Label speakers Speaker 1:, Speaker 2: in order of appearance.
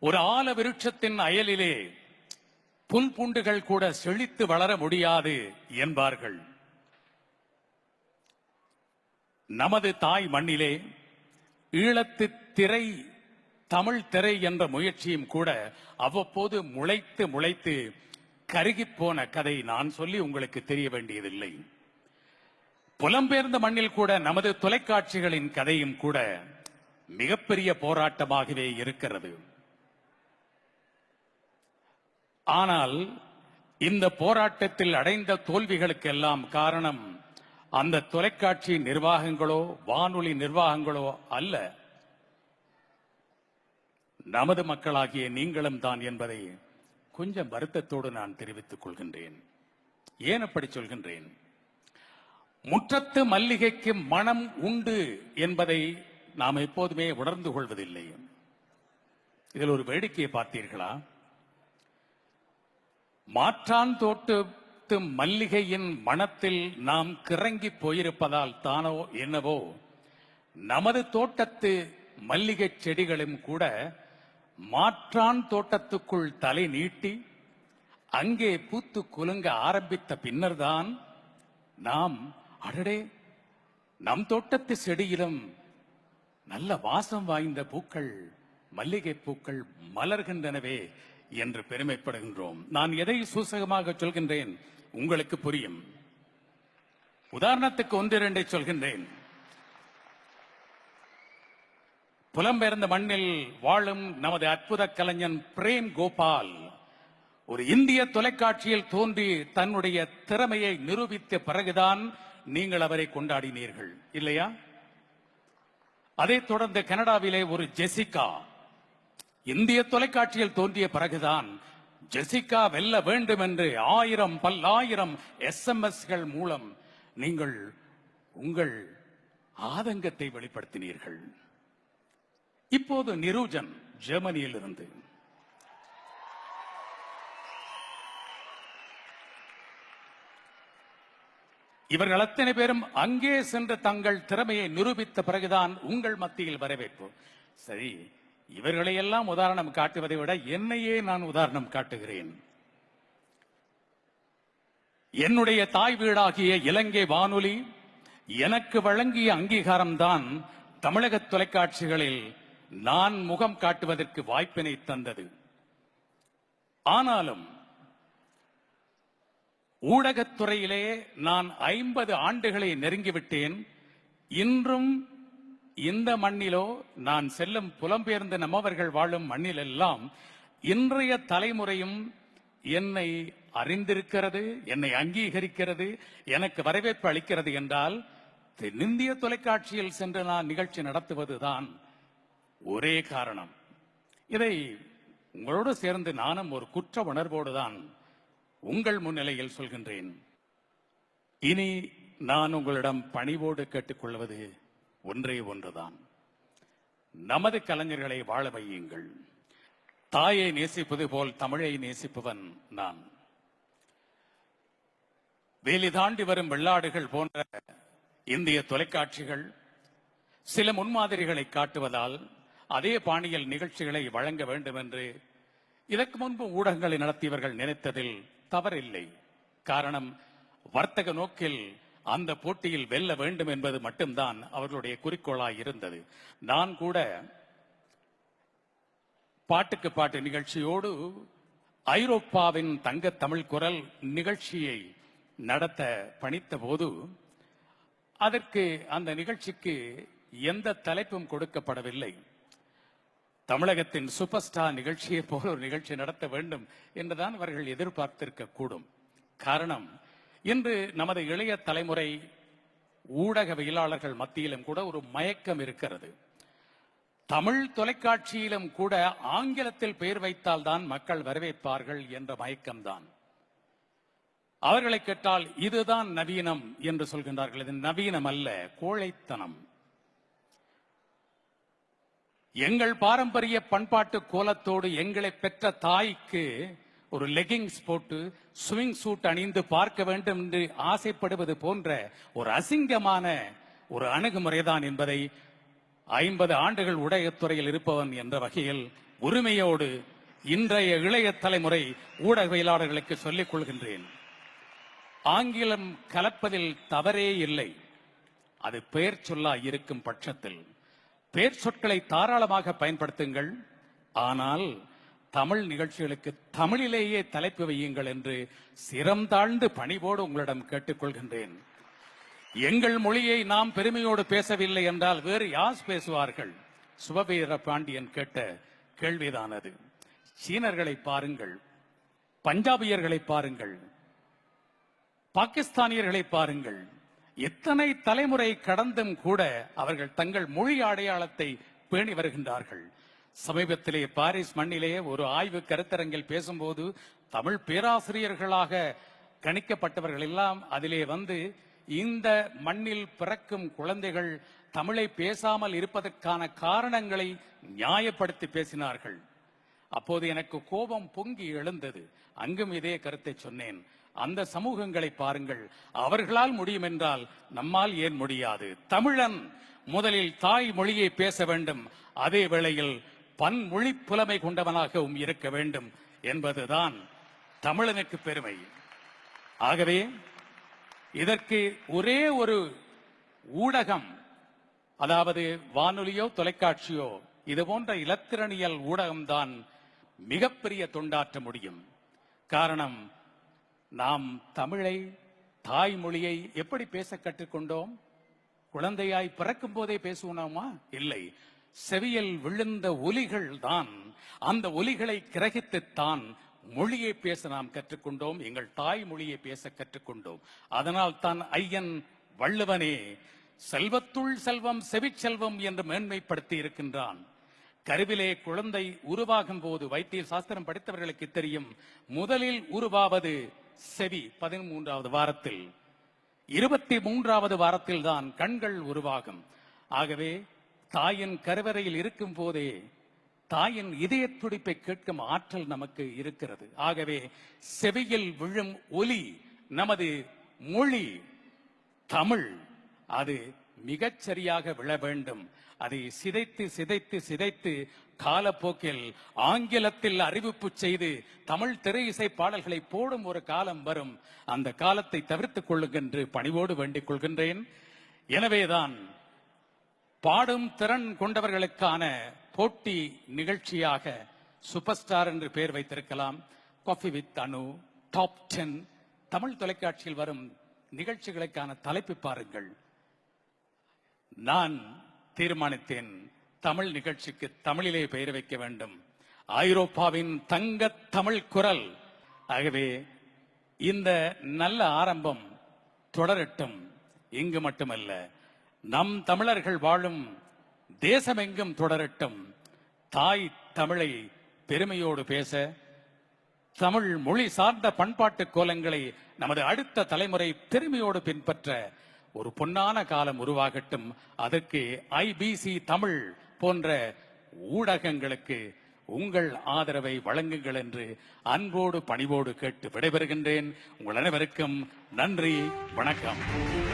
Speaker 1: ஒரு ஆல விருட்சத்தின் அயலிலே புல் பூண்டுகள் கூட செழித்து வளர முடியாது என்பார்கள். நமது தாய் மண்ணிலே ஈழத்து திரை தமிழ் திரை என்ற முயற்சியும் கூட அவ்வப்போது முளைத்து முளைத்து கருகிப் போன கதை நான் சொல்லி உங்களுக்கு தெரிய வேண்டியதில்லை. புலம்பெயர்ந்த மண்ணில் கூட நமது தொலைக்காட்சிகளின் கதையும் கூட மிகப்பெரிய போராட்டமாகவே இருக்கிறது. ஆனால் இந்த போராட்டத்தில் அடைந்த தோல்விகளுக்கெல்லாம் காரணம் அந்த தொலைக்காட்சி நிர்வாகங்களோ வானொலி நிர்வாகங்களோ அல்ல. நமது மக்களாகிய நீங்களும் தான் என்பதை கொஞ்சம் வருத்தத்தோடு நான் தெரிவித்துக் கொள்கின்றேன். ஏன் அப்படி சொல்கின்றேன்? முற்றத்து மல்லிகைக்கு மனம் உண்டு என்பதை நாம் எப்போதுமே உணர்ந்து கொள்வதில்லை. இதில் ஒரு வேடிக்கையை பார்த்தீர்களா? மாற்றான் தோட்டத்து மல்லிகையின் மனத்தில் நாம் கிறங்கி போயிருப்பதால் தானோ என்னவோ நமது தோட்டத்து மல்லிகை செடிகளும் கூட மாற்றான் தோட்டத்துக்குள் தலை நீட்டி அங்கே பூத்து குலுங்க ஆரம்பித்த பின்னர்தான் நாம் அடடே நம் தோட்டத்து செடியிலும் நல்ல வாசம் வாய்ந்த பூக்கள் மல்லிகை பூக்கள் மலர்கின்றனவே என்று பெருமைப்படுகின்றோம். நான் எதை சூசகமாக சொல்கின்றேன்? உங்களுக்கு புரியும். உதாரணத்துக்கு ஒன்றிரண்டை சொல்கின்றேன். புலம்பெயர்ந்த மண்ணில் வாழும் நமது அற்புத கலைஞன் பிரேம் கோபால் ஒரு இந்திய தொலைக்காட்சியில் தோன்றி தன்னுடைய திறமையை நிரூபித்த பிறகுதான் நீங்கள் அவரை கொண்டாடினீர்கள். இல்லையா? அதைத் தொடர்ந்து கனடாவிலே ஒரு ஜெசிகா இந்திய தொலைக்காட்சியில் தோன்றிய பிறகுதான் ஜெசிகா வெல்ல வேண்டும் என்று ஆயிரம் பல்லாயிரம் எஸ்எம்எஸ்கள் மூலம் நீங்கள் உங்கள் ஆதங்கத்தை வெளிப்படுத்தினீர்கள். இப்போது நிரூஜன் ஜெர்மனியில் இருந்து இவர்கள் அத்தனை பேரும் அங்கே சென்று தங்கள் திறமையை நிரூபித்த பிறகுதான் உங்கள் மத்தியில் வரவேற்பு. சரி இவர்களையெல்லாம் உதாரணம் காட்டுவதை விட என்னையே நான் உதாரணம் காட்டுகிறேன். என்னுடைய தாய் வீடாகிய இலங்கை வானொலி எனக்கு வழங்கிய அங்கீகாரம்தான் தமிழக தொலைக்காட்சிகளில் நான் முகம் காட்டுவதற்கு வாய்ப்பினை தந்தது. ஆனாலும் ஊடகத்துறையிலே நான் ஐம்பது ஆண்டுகளை நெருங்கிவிட்டேன். இன்றும் இந்த மண்ணிலோ நான் செல்லும் புலம்பெயர்ந்த நம்மவர்கள் வாழும் மண்ணிலெல்லாம் இன்றைய தலைமுறையும் என்னை அறிந்திருக்கிறது என்னை அங்கீகரிக்கிறது எனக்கு வரவேற்பு அளிக்கிறது என்றால் தென்னிந்திய தொலைக்காட்சியில் சென்று நான் நிகழ்ச்சி நடத்துவதுதான் ஒரே காரணம். இதை உங்களோடு சேர்ந்து நானும் ஒரு குற்ற உணர்வோடு தான் உங்கள் முன்னிலையில் சொல்கின்றேன். இனி நான் உங்களிடம் பணிவோடு கேட்டுக்கொள்வது ஒன்றே ஒன்றுதான். நமது கலைஞர்களை வாழ வையுங்கள். தாயை நேசிப்பது போல் தமிழை நேசிப்பவன் நான். வேலி தாண்டி வரும் வெள்ளாடுகள் போன்ற இந்திய தொலைக்காட்சிகள் சில முன்மாதிரிகளை காட்டுவதால் அதே பாணியில் நிகழ்ச்சிகளை வழங்க வேண்டும் என்று இதற்கு முன்பு ஊடகங்களை நடத்தியவர்கள் நினைத்ததில் தவறில்லை. காரணம் வர்த்தக நோக்கில் அந்த போட்டியில் வெல்ல வேண்டும் என்பது மட்டும்தான் அவர்களுடைய குறிக்கோளாய் இருந்தது. நான் கூட பாட்டுக்கு பாட்டு நிகழ்ச்சியோடு ஐரோப்பாவின் தங்க தமிழ் குரல் நிகழ்ச்சியை நடத்த பணித்த போது அதற்கு அந்த நிகழ்ச்சிக்கு எந்த தலைப்பும் கொடுக்கப்படவில்லை. தமிழகத்தின் சூப்பர் ஸ்டார் நிகழ்ச்சியை போல ஒரு நிகழ்ச்சி நடத்த வேண்டும் என்றுதான் அவர்கள் எதிர்பார்த்திருக்க கூடும் காரணம் இன்று நமது இளைய தலைமுறை ஊடகவியலாளர்கள் மத்தியிலும் கூட ஒரு மயக்கம் இருக்கிறது. தமிழ் தொலைக்காட்சியிலும் கூட ஆங்கிலத்தில் பெயர் வைத்தால் தான் மக்கள் வரவேற்பார்கள் என்ற மயக்கம்தான். அவர்களை கேட்டால் இதுதான் நவீனம் என்று சொல்கின்றார்கள். இது நவீனம் அல்ல கோழைத்தனம். எங்கள் பாரம்பரிய பண்பாட்டு கோலத்தோடு எங்களை பெற்ற தாய்க்கு ஒரு லெகிங்ஸ் போட்டு ஸ்விங் சூட் அணிந்து பார்க்க வேண்டும் என்று ஆசைப்படுவது போன்ற ஒரு அசிங்கமான ஒரு அணுகுமுறைதான் என்பதை ஐம்பது ஆண்டுகள் ஊடகத்துறையில் இருப்பவன் என்ற வகையில் உரிமையோடு இன்றைய இளைய தலைமுறை ஊடகவியலாளர்களுக்கு சொல்லிக் கொள்கின்றேன். ஆங்கிலம் கலப்பதில் தவறே இல்லை. அது பெயர் சொல்லா இருக்கும் பட்சத்தில். பெயர் சொற்களை தாராளமாக பயன்படுத்துங்கள். ஆனால் தமிழ் நிகழ்ச்சிகளுக்கு தமிழிலேயே தலைப்பு வையுங்கள் என்று சிரம் தாழ்ந்து பணிவோடு உங்களிடம் கேட்டுக்கொள்கின்றேன். எங்கள் மொழியை நாம் பெருமையோடு பேசவில்லை என்றால் வேறு யார் பேசுவார்கள்? சுபவீர பாண்டியன் கேட்ட கேள்விதானது. சீனர்களை பாருங்கள் பஞ்சாபியர்களை பாருங்கள் பாகிஸ்தானியர்களை பாருங்கள். எத்தனை தலைமுறை கடந்தும் கூட அவர்கள் தங்கள் மொழி அடையாளத்தை பேணி வருகின்றார்கள். சமீபத்திலே பாரிஸ் மண்ணிலே ஒரு ஆய்வு கருத்தரங்கில் பேசும்போது தமிழ் பேராசிரியர்களாக கணிக்கப்பட்டவர்கள் எல்லாம் அதிலே வந்து இந்த மண்ணில் பிறக்கும் குழந்தைகள் தமிழை பேசாமல் இருப்பதற்கான காரணங்களை நியாயப்படுத்தி பேசினார்கள். அப்போது எனக்கு கோபம் பொங்கி எழுந்தது. அங்கும் இதே கருத்தை சொன்னேன். அந்த சமூகங்களை பாருங்கள். அவர்களால் முடியும் என்றால் நம்மால் ஏன் முடியாது? தமிழன் முதலில் தாய் மொழியை பேச வேண்டும். அதே வேளையில் பன்மொழி புலமை கொண்டவனாகவும் இருக்க வேண்டும் என்பதுதான் தமிழனுக்கு பெருமை. ஆகவே இதற்கு ஒரே ஒரு ஊடகம் அதாவது வானொலியோ தொலைக்காட்சியோ இது போன்ற இலத்திரனியல் ஊடகம்தான் மிகப்பெரிய தொண்டாற்ற முடியும். காரணம் நாம் தமிழை தாய்மொழியை எப்படி பேச கற்றுக்கொண்டோம் குழந்தையாய் பிறக்கும் போதே பேசுவோமா இல்லை. செவியில் விழுந்த ஒலிகள் தான் அந்த ஒலிகளை கிரகித்துத்தான் மொழியை பேச நாம் கற்றுக்கொண்டோம் எங்கள் தாய் மொழியை பேச கற்றுக்கொண்டோம். அதனால் தான் ஐயன் வள்ளுவனே செல்வத்துள் செல்வம் செவிச்செல்வம் என்று மேன்மைப்படுத்தி இருக்கின்றான். கருவிலே குழந்தை உருவாகும் போது வைத்திய சாஸ்திரம் படித்தவர்களுக்கு தெரியும் முதலில் உருவாவது செவி பதிமூன்றாவது வாரத்தில். இருபத்தி மூன்றாவது வாரத்தில் தான் கண்கள் உருவாகும். ஆகவே தாயின் கருவறையில் இருக்கும் போதே தாயின் இதய துடிப்பை கேட்கும் ஆற்றல் நமக்கு இருக்கிறது. ஆகவே செவியில் விழும் ஒலி நமது மொழி தமிழ் அது மிகச்சரியாக விழ வேண்டும். அதை சிதைத்து சிதைத்து சிதைத்து காலப்போக்கில் ஆங்கிலத்தில் அறிவிப்பு செய்து தமிழ் திரை இசை பாடல்களை போடும் ஒரு காலம் வரும். அந்த காலத்தை தவிர்த்துக் கொள்ளுங்கென்று பணிவோடு வேண்டிக் கொள்கின்றேன். எனவேதான் பாடும் திறன் கொண்டவர்களுக்கான போட்டி நிகழ்ச்சியாக சூப்பர் ஸ்டார் என்று பெயர் வைத்திருக்கலாம். Coffee with Anu top ten Tamil தொலைக்காட்சியில் வரும் நிகழ்ச்சிகளுக்கான தலைப்பு பாருங்கள். நான் தீர்மானித்தேன் தமிழ் நிகழ்ச்சிக்கு தமிழிலே பெயர் வைக்க வேண்டும். ஐரோப்பாவின் தங்க தமிழ் குரல். ஆகவே இந்த நல்ல ஆரம்பம் தொடரட்டும். இங்கு மட்டுமல்ல நம் தமிழர்கள் வாழும் தேசமெங்கும் தொடரட்டும். தாய் தமிழை பெருமையோடு பேச தமிழ் மொழி சார்ந்த பண்பாட்டு கோலங்களை நமது அடுத்த தலைமுறை பெருமையோடு பின்பற்ற ஒரு பொன்னான காலம் உருவாகட்டும். அதற்கு ஐபிசி தமிழ் போன்ற ஊடகங்களுக்கு உங்கள் ஆதரவை வழங்குங்கள் என்று அன்போடு பணிவோடு கேட்டு விடைபெறுகின்றேன். உங்கள் அனைவருக்கும் நன்றி வணக்கம்.